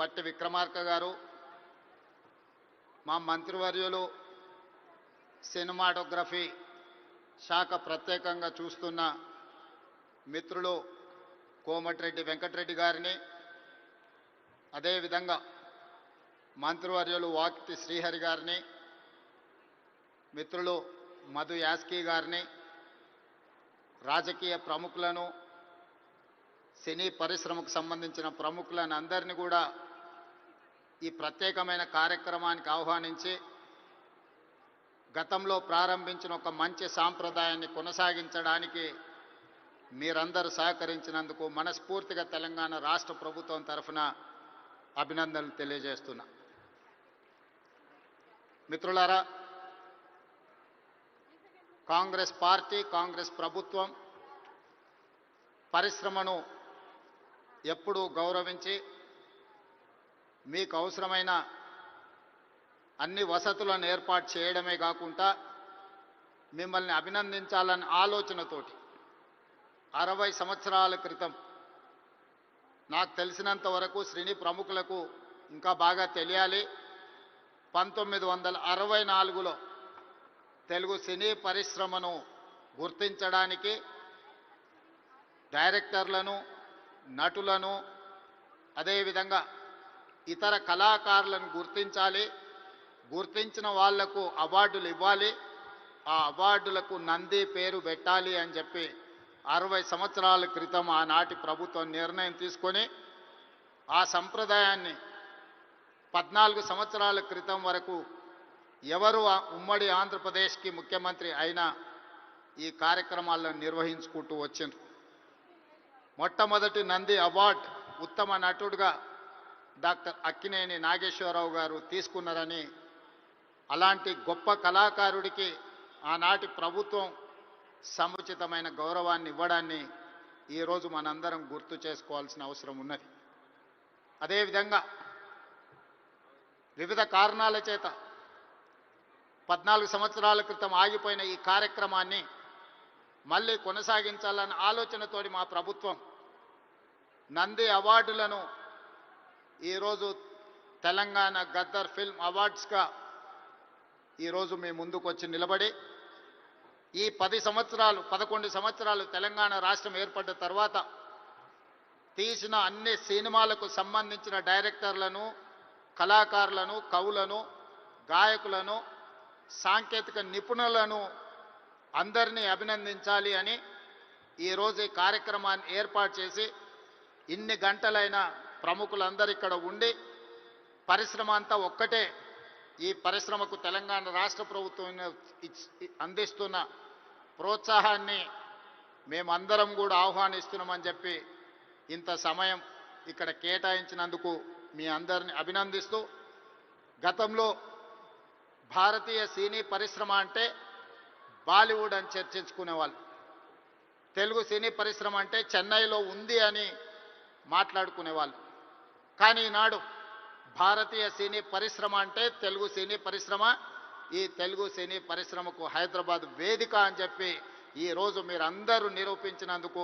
బట్టి విక్రమార్క గారు మా మంత్రివర్యులు సినిమాటోగ్రఫీ శాఖ ప్రత్యేకంగా చూస్తున్న మిత్రులు కోమటిరెడ్డి వెంకటరెడ్డి గారిని అదేవిధంగా మంత్రివర్యులు వాకిటి శ్రీహరి గారిని మిత్రులు మధు యాస్కి గారిని రాజకీయ ప్రముఖులను సినీ పరిశ్రమకు సంబంధించిన ప్రముఖులను అందరినీ కూడా ఈ ప్రత్యేకమైన కార్యక్రమానికి ఆహ్వానించి గతంలో ప్రారంభించిన ఒక మంచి సాంప్రదాయాన్ని కొనసాగించడానికి మీరందరూ సహకరించినందుకు మనస్ఫూర్తిగా తెలంగాణ రాష్ట్ర ప్రభుత్వం తరఫున అభినందనలు తెలియజేస్తున్నా. మిత్రులారా కాంగ్రెస్ పార్టీ కాంగ్రెస్ ప్రభుత్వం పరిశ్రమను ఎప్పుడూ గౌరవించి మీకు అవసరమైన అన్ని వసతులను ఏర్పాటు చేయడమే కాకుండా మిమ్మల్ని అభినందించాలనే ఆలోచనతోటి అరవై సంవత్సరాల క్రితం నాకు తెలిసినంత వరకు శ్రేణి ప్రముఖులకు ఇంకా బాగా తెలియాలి. పంతొమ్మిది వందల అరవై నాలుగులో తెలుగు సినీ పరిశ్రమను గుర్తించడానికి డైరెక్టర్లను నటులను అదేవిధంగా ఇతర కళాకారులను గుర్తించాలి. గుర్తించిన వాళ్ళకు అవార్డులు ఇవ్వాలి. ఆ అవార్డులకు నంది పేరు పెట్టాలి అని చెప్పి అరవై సంవత్సరాల క్రితం ఆనాటి ప్రభుత్వం నిర్ణయం తీసుకొని ఆ సంప్రదాయాన్ని పద్నాలుగు సంవత్సరాల క్రితం వరకు ఎవరు ఆ ఉమ్మడి ఆంధ్రప్రదేశ్కి ముఖ్యమంత్రి అయినా ఈ కార్యక్రమాలను నిర్వహించుకుంటూ వచ్చిండ్రు. మొట్టమొదటి నంది అవార్డ్ ఉత్తమ నటుడుగా డాక్టర్ అక్కినేని నాగేశ్వరరావు గారు తీసుకున్నారని అలాంటి గొప్ప కళాకారుడికి ఆనాటి ప్రభుత్వం సముచితమైన గౌరవాన్ని ఇవ్వడాన్ని ఈరోజు మనందరం గుర్తు చేసుకోవాల్సిన అవసరం ఉన్నది. అదేవిధంగా వివిధ కారణాల చేత పద్నాలుగు సంవత్సరాల క్రితం ఆగిపోయిన ఈ కార్యక్రమాన్ని మళ్ళీ కొనసాగించాలన్న ఆలోచనతోటి మా ప్రభుత్వం నంది అవార్డులను ఈరోజు తెలంగాణ గద్దర్ ఫిల్మ్ అవార్డ్స్గా ఈరోజు మీ ముందుకు వచ్చి నిలబడి ఈ పది సంవత్సరాలు పదకొండు సంవత్సరాలు తెలంగాణ రాష్ట్రం ఏర్పడ్డ తర్వాత తీసిన అన్ని సినిమాలకు సంబంధించిన డైరెక్టర్లను కళాకారులను కవులను గాయకులను సాంకేతిక నిపుణులను అందరినీ అభినందించాలి అని ఈరోజు ఈ కార్యక్రమాన్ని ఏర్పాటు చేసి ఇన్ని గంటలైన ప్రముఖులందరూ ఇక్కడ ఉండి పరిశ్రమ అంతా ఒక్కటే. ఈ పరిశ్రమకు తెలంగాణ రాష్ట్ర ప్రభుత్వం అందిస్తున్న ప్రోత్సాహాన్ని మేమందరం కూడా ఆహ్వానిస్తున్నామని చెప్పి ఇంత సమయం ఇక్కడ కేటాయించినందుకు మీ అందరిని అభినందిస్తూ గతంలో భారతీయ సినీ పరిశ్రమ అంటే బాలీవుడ్ అని చర్చించుకునేవాళ్ళు. తెలుగు సినీ పరిశ్రమ అంటే చెన్నైలో ఉంది అని మాట్లాడుకునేవాళ్ళు. కానీ ఈనాడు భారతీయ సినీ పరిశ్రమ అంటే తెలుగు సినీ పరిశ్రమ. ఈ తెలుగు సినీ పరిశ్రమకు హైదరాబాద్ వేదిక అని చెప్పి ఈరోజు మీరందరూ నిరూపించినందుకు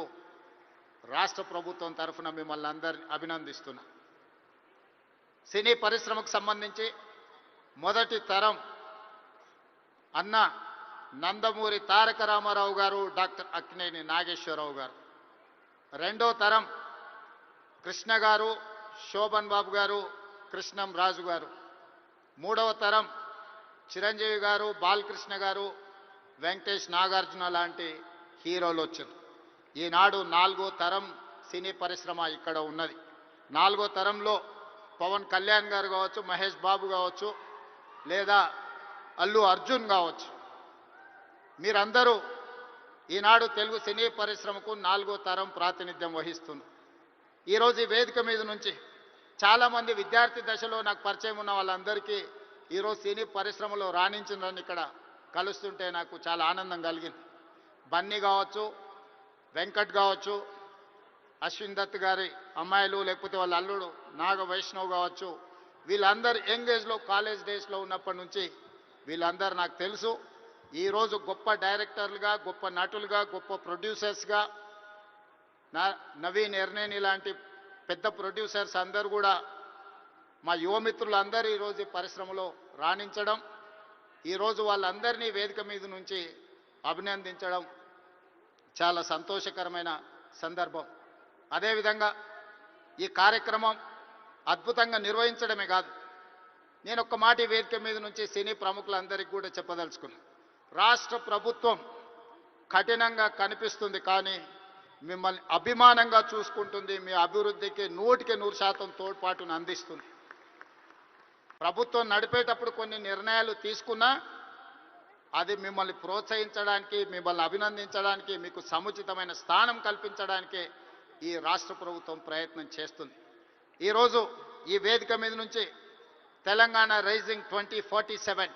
రాష్ట్ర ప్రభుత్వం తరఫున మిమ్మల్ని అందరిని అభినందిస్తున్నా. సినీ పరిశ్రమకు సంబంధించి మొదటి తరం అన్న నందమూరి తారక రామారావు గారు డాక్టర్ అక్కినేని నాగేశ్వరరావు గారు. రెండో తరం కృష్ణ గారు శోభన్ బాబు గారు కృష్ణం రాజు గారు. మూడవ తరం చిరంజీవి గారు బాలకృష్ణ గారు వెంకటేష్ నాగార్జున లాంటి హీరోలు వచ్చారు. ఈనాడు నాలుగో తరం సినీ పరిశ్రమ ఇక్కడ ఉన్నది. నాలుగో తరంలో పవన్ కళ్యాణ్ గారు కావచ్చు మహేష్ బాబు కావచ్చు లేదా అల్లు అర్జున్ కావచ్చు. మీరందరూ ఈనాడు తెలుగు సినీ పరిశ్రమకు నాలుగో తరం ప్రాతినిధ్యం వహిస్తున్నారు. ఈరోజు ఈ వేదిక మీద నుంచి చాలామంది విద్యార్థి దశలో నాకు పరిచయం ఉన్న వాళ్ళందరికీ ఈరోజు సినీ పరిశ్రమలో రాణించిందని ఇక్కడ కలుస్తుంటే నాకు చాలా ఆనందం కలిగింది. బన్నీ కావచ్చు వెంకట్ కావచ్చు అశ్విన్ దత్ గారి అమ్మాయిలు లేకపోతే వాళ్ళ అల్లుడు నాగ వైష్ణవ్ కావచ్చు వీళ్ళందరూ యంగ్ ఏజ్లో కాలేజ్ డేస్లో ఉన్నప్పటి నుంచి వీళ్ళందరూ నాకు తెలుసు. ఈరోజు గొప్ప డైరెక్టర్లుగా గొప్ప నటులుగా గొప్ప ప్రొడ్యూసర్స్గా నవీన్ ఎర్నేన్ లాంటి పెద్ద ప్రొడ్యూసర్స్ అందరూ కూడా మా యువమిత్రులందరూ ఈరోజు పరిశ్రమలో రాణించడం ఈరోజు వాళ్ళందరినీ వేదిక మీద నుంచి అభినందించడం చాలా సంతోషకరమైన సందర్భం. అదేవిధంగా ఈ కార్యక్రమం అద్భుతంగా నిర్వహించడమే కాదు నేను ఒక్క మాట వేదిక మీద నుంచి సినీ ప్రముఖులందరికీ కూడా చెప్పదలుచుకున్నాను రాష్ట్ర ప్రభుత్వం కఠినంగా కనిపిస్తుంది కానీ మిమ్మల్ని అభిమానంగా చూసుకుంటుంది మీ అభివృద్ధికి నూటికి నూరు శాతం తోడ్పాటును అందిస్తుంది. ప్రభుత్వం నడిపేటప్పుడు కొన్ని నిర్ణయాలు తీసుకున్నా అది మిమ్మల్ని ప్రోత్సహించడానికి మిమ్మల్ని అభినందించడానికి మీకు సముచితమైన స్థానం కల్పించడానికి ఈ రాష్ట్ర ప్రభుత్వం ప్రయత్నం చేస్తుంది. ఈరోజు ఈ వేదిక మీద నుంచి Telangana rising twenty forty seven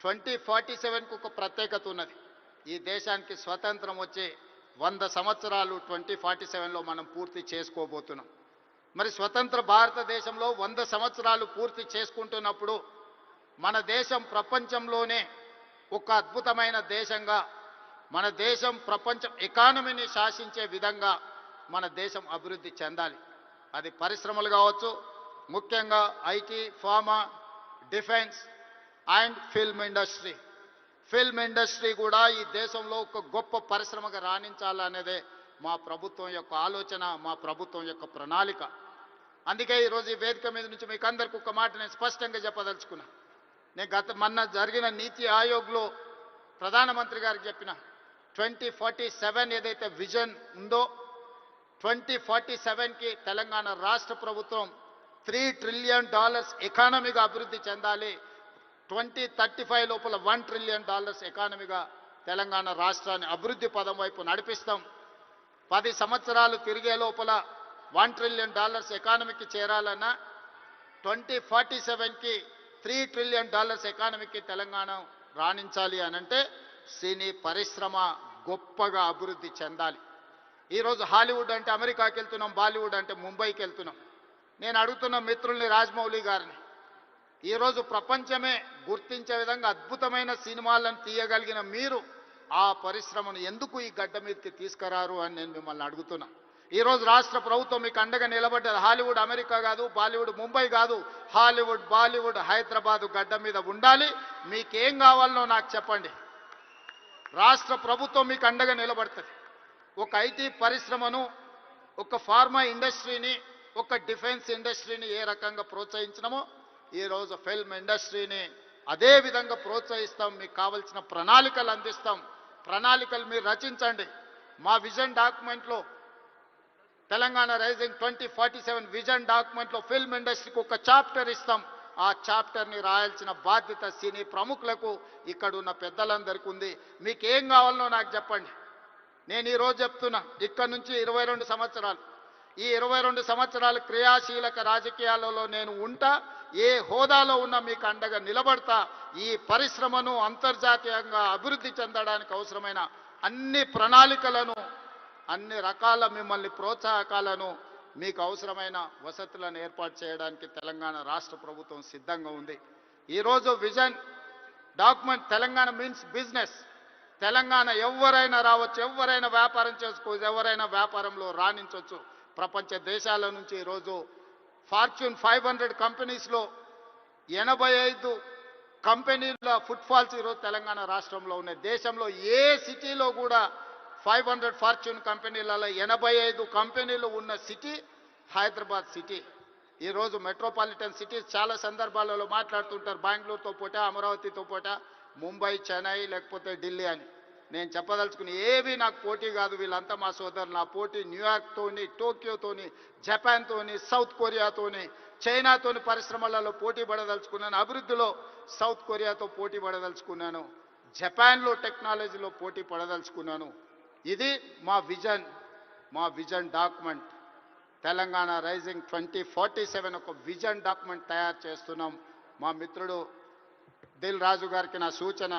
twenty forty సెవెన్కు ఒక ప్రత్యేకత ఉన్నది. ఈ దేశానికి స్వతంత్రం వచ్చి వంద సంవత్సరాలు ట్వంటీ ఫార్టీ సెవెన్లో మనం పూర్తి చేసుకోబోతున్నాం. మరి స్వతంత్ర భారతదేశంలో వంద సంవత్సరాలు పూర్తి చేసుకుంటున్నప్పుడు మన దేశం ప్రపంచంలోనే ఒక అద్భుతమైన దేశంగా మన దేశం ప్రపంచం ఎకానమీని శాసించే విధంగా మన దేశం అభివృద్ధి చెందాలి. అది పరిశ్రమలు కావచ్చు ముఖ్యంగా IT pharma defence and film industry. Film industry కూడా ఈ దేశంలో ఒక గొప్ప పరిశ్రమగా రాణించాలనేదే మా ప్రభుత్వం యొక్క ఆలోచన మా ప్రభుత్వం యొక్క ప్రణాళిక. అందుకే ఈరోజు ఈ వేదిక మీద నుంచి మీకు అందరికి ఒక మాట నేను స్పష్టంగా చెప్పదలుచుకున్నా. నేను గత మొన్న జరిగిన నీతి ఆయోగ్లో ప్రధానమంత్రి గారికి చెప్పిన ట్వంటీ ఫార్టీ సెవెన్ ఏదైతే విజన్ ఉందో ట్వంటీ ఫార్టీ సెవెన్కి తెలంగాణ రాష్ట్ర ప్రభుత్వం త్రీ ట్రిలియన్ డాలర్స్ ఎకానమీగా అభివృద్ధి చెందాలి ట్వంటీ థర్టీ ఫైవ్ లోపల వన్ ట్రిలియన్ డాలర్స్ ఎకానమీగా తెలంగాణ రాష్ట్రాన్ని అభివృద్ధి పదం వైపు నడిపిస్తాం. పది సంవత్సరాలు తిరిగే లోపల వన్ ట్రిలియన్ డాలర్స్ ఎకానమీకి చేరాలన్నా ట్వంటీ ఫార్టీ సెవెన్కి త్రీ ట్రిలియన్ డాలర్స్ ఎకానమీకి తెలంగాణ రాణించాలి అనంటే సినీ పరిశ్రమ గొప్పగా అభివృద్ధి చెందాలి. ఈరోజు హాలీవుడ్ అంటే అమెరికాకి వెళ్తున్నాం బాలీవుడ్ అంటే ముంబైకి వెళ్తున్నాం. నేను అడుగుతున్న మిత్రుల్ని రాజమౌళి గారిని ఈరోజు ప్రపంచమే గుర్తించే విధంగా అద్భుతమైన సినిమాలను తీయగలిగిన మీరు ఆ పరిశ్రమను ఎందుకు ఈ గడ్డ మీదకి తీసుకురారు అని నేను మిమ్మల్ని అడుగుతున్నా. ఈరోజు రాష్ట్ర ప్రభుత్వం మీకు అండగా నిలబడ్డది. హాలీవుడ్ అమెరికా కాదు బాలీవుడ్ ముంబై కాదు. హాలీవుడ్ బాలీవుడ్ హైదరాబాదు గడ్డ మీద ఉండాలి. మీకేం కావాలనో నాకు చెప్పండి. రాష్ట్ర ప్రభుత్వం మీకు అండగా నిలబడుతుంది. ఒక ఐటీ పరిశ్రమను ఒక ఫార్మా ఇండస్ట్రీని ఒక డిఫెన్స్ ఇండస్ట్రీని ఏ రకంగా ప్రోత్సహించినమో ఈరోజు ఫిల్మ్ ఇండస్ట్రీని అదే విధంగా ప్రోత్సహిస్తాం. మీకు కావలసిన ప్రణాళికలు అందిస్తాం. ప్రణాళికలు మీరు రచించండి. మా vision డాక్యుమెంట్లో Telangana rising twenty forty seven vision డాక్యుమెంట్లో film ఇండస్ట్రీకి ఒక చాప్టర్ ఇస్తాం. ఆ చాప్టర్ని రాయాల్సిన బాధ్యత సినీ ప్రముఖులకు ఇక్కడ ఉన్న పెద్దలందరికీ ఉంది. మీకు ఏం కావాలనో నాకు చెప్పండి. నేను ఈరోజు చెప్తున్నా. ఇక్కడ నుంచి ఇరవై రెండు సంవత్సరాలు. ఈ ఇరవై రెండు సంవత్సరాల క్రియాశీలక రాజకీయాలలో నేను ఉంటా ఏ హోదాలో ఉన్నా మీకు అండగా నిలబడతా ఈ పరిశ్రమను అంతర్జాతీయంగా అభివృద్ధి చెందడానికి అవసరమైన అన్ని ప్రణాళికలను అన్ని రకాల మిమ్మల్ని ప్రోత్సాహకాలను మీకు అవసరమైన వసతులను ఏర్పాటు చేయడానికి తెలంగాణ రాష్ట్ర ప్రభుత్వం సిద్ధంగా ఉంది. ఈరోజు vision document Telangana means business. Telangana ఎవరైనా రావచ్చు ఎవరైనా వ్యాపారం చేసుకోవచ్చు ఎవరైనా వ్యాపారంలో రాణించవచ్చు. ప్రపంచ దేశాల నుంచి ఈరోజు ఫార్చ్యూన్ ఫైవ్ హండ్రెడ్ కంపెనీస్లో ఎనభై ఐదు కంపెనీల ఫుట్ఫాల్స్ ఈరోజు తెలంగాణ రాష్ట్రంలో ఉన్నాయి. దేశంలో ఏ సిటీలో కూడా ఫైవ్ హండ్రెడ్ ఫార్చ్యూన్ కంపెనీలలో ఎనభై ఐదు కంపెనీలు ఉన్న సిటీ హైదరాబాద్ సిటీ. ఈరోజు మెట్రోపాలిటన్ సిటీస్ చాలా సందర్భాలలో మాట్లాడుతుంటారు. బెంగళూరుతో పోటా అమరావతితో పోటా ముంబై చెన్నై లేకపోతే ఢిల్లీ అని. నేను చెప్పదలుచుకుని ఏవి నాకు పోటీ కాదు. వీళ్ళంతా మా సోదరులు. నా పోటీ న్యూయార్క్తోని టోక్యోతోని జపాన్తోని సౌత్ కొరియాతోని చైనాతోని పరిశ్రమలలో పోటీ పడదలుచుకున్నాను. అభివృద్ధిలో సౌత్ కొరియాతో పోటీ పడదలుచుకున్నాను. జపాన్లో టెక్నాలజీలో పోటీ పడదలుచుకున్నాను. ఇది మా విజన్ మా vision document. Telangana rising twenty forty seven ఒక విజన్ డాక్యుమెంట్ తయారు చేస్తున్నాం. మా మిత్రుడు దిల్ రాజు గారికి నా సూచన.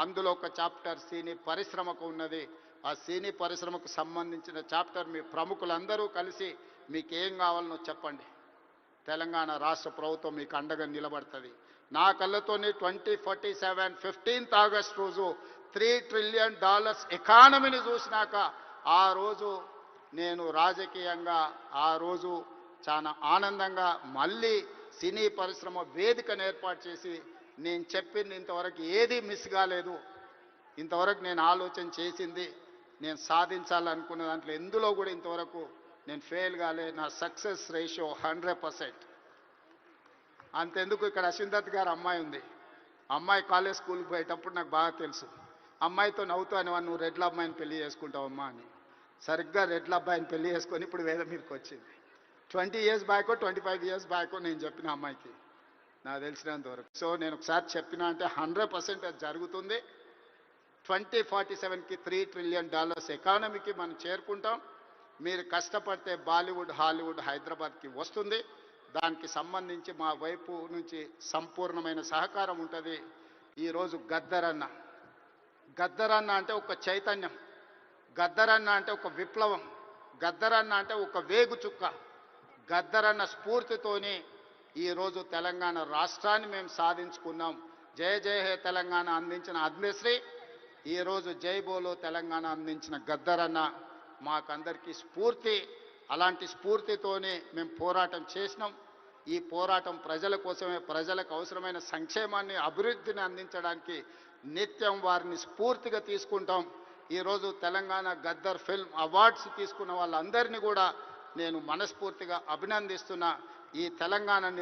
అందులో ఒక చాప్టర్ సినీ పరిశ్రమకు ఉన్నది. ఆ సినీ పరిశ్రమకు సంబంధించిన చాప్టర్ మీ ప్రముఖులందరూ కలిసి మీకు ఏం కావాలనో చెప్పండి. తెలంగాణ రాష్ట్ర ప్రభుత్వం మీకు అండగా నిలబడుతుంది. నా కళ్ళతోని twenty forty seven fifteenth August రోజు త్రీ ట్రిలియన్ డాలర్స్ ఎకానమీని చూసినాక ఆ రోజు నేను రాజకీయంగా ఆ రోజు చాలా ఆనందంగా మళ్ళీ సినీ పరిశ్రమ వేదికను ఏర్పాటు చేసి నేను చెప్పింది ఇంతవరకు ఏది మిస్ కాలేదు. ఇంతవరకు నేను ఆలోచన చేసింది నేను సాధించాలనుకున్న దాంట్లో ఎందులో కూడా ఇంతవరకు నేను ఫెయిల్ కాలే నా సక్సెస్ రేషియో హండ్రెడ్ పర్సెంట్ అంతెందుకు ఇక్కడ అశ్విందత్ గారు అమ్మాయి ఉంది. అమ్మాయి కాలేజ్ స్కూల్కి పోయేటప్పుడు నాకు బాగా తెలుసు. అమ్మాయితో నవ్వుతాను నువ్వు రెడ్ల అమ్మాయిని పెళ్ళి చేసుకుంటావమ్మా అని. సరిగ్గా రెడ్ల అబ్బాయిని పెళ్ళి చేసుకొని ఇప్పుడు వేద మీదకి వచ్చింది. Twenty years back twenty five years back నేను చెప్పిన అమ్మాయికి. నాకు తెలిసినంత వరకు. సో నేను ఒకసారి చెప్పిన అంటే హండ్రెడ్ పర్సెంట్ అది జరుగుతుంది. ట్వంటీ ఫార్టీ సెవెన్కి త్రీ ట్రిలియన్ డాలర్స్ ఎకానమీకి మనం చేరుకుంటాం. మీరు కష్టపడితే బాలీవుడ్ హాలీవుడ్ హైదరాబాద్కి వస్తుంది. దానికి సంబంధించి మా వైపు నుంచి సంపూర్ణమైన సహకారం ఉంటుంది. ఈరోజు గద్దరన్న గద్దరన్న అంటే ఒక చైతన్యం. గద్దరన్న అంటే ఒక విప్లవం. గద్దరన్న అంటే ఒక వేగు చుక్క. గద్దరన్న స్ఫూర్తితోని ఈరోజు తెలంగాణ రాష్ట్రాన్ని మేము సాధించుకున్నాం. జయ జయ హే తెలంగాణ అందించిన అగ్నిశ్రీ ఈరోజు జై బోలో తెలంగాణ అందించిన గద్దరన్న మాకందరికీ స్ఫూర్తి. అలాంటి స్ఫూర్తితోనే మేము పోరాటం చేసినాం. ఈ పోరాటం ప్రజల కోసమే ప్రజలకు అవసరమైన సంక్షేమాన్ని అభివృద్ధిని అందించడానికి నిత్యం వారిని స్ఫూర్తిగా తీసుకుంటాం. ఈరోజు తెలంగాణ గద్దర్ ఫిల్మ్ అవార్డ్స్ తీసుకున్న వాళ్ళందరినీ కూడా నేను మనస్ఫూర్తిగా అభినందిస్తున్నా. ఈ తెలంగాణ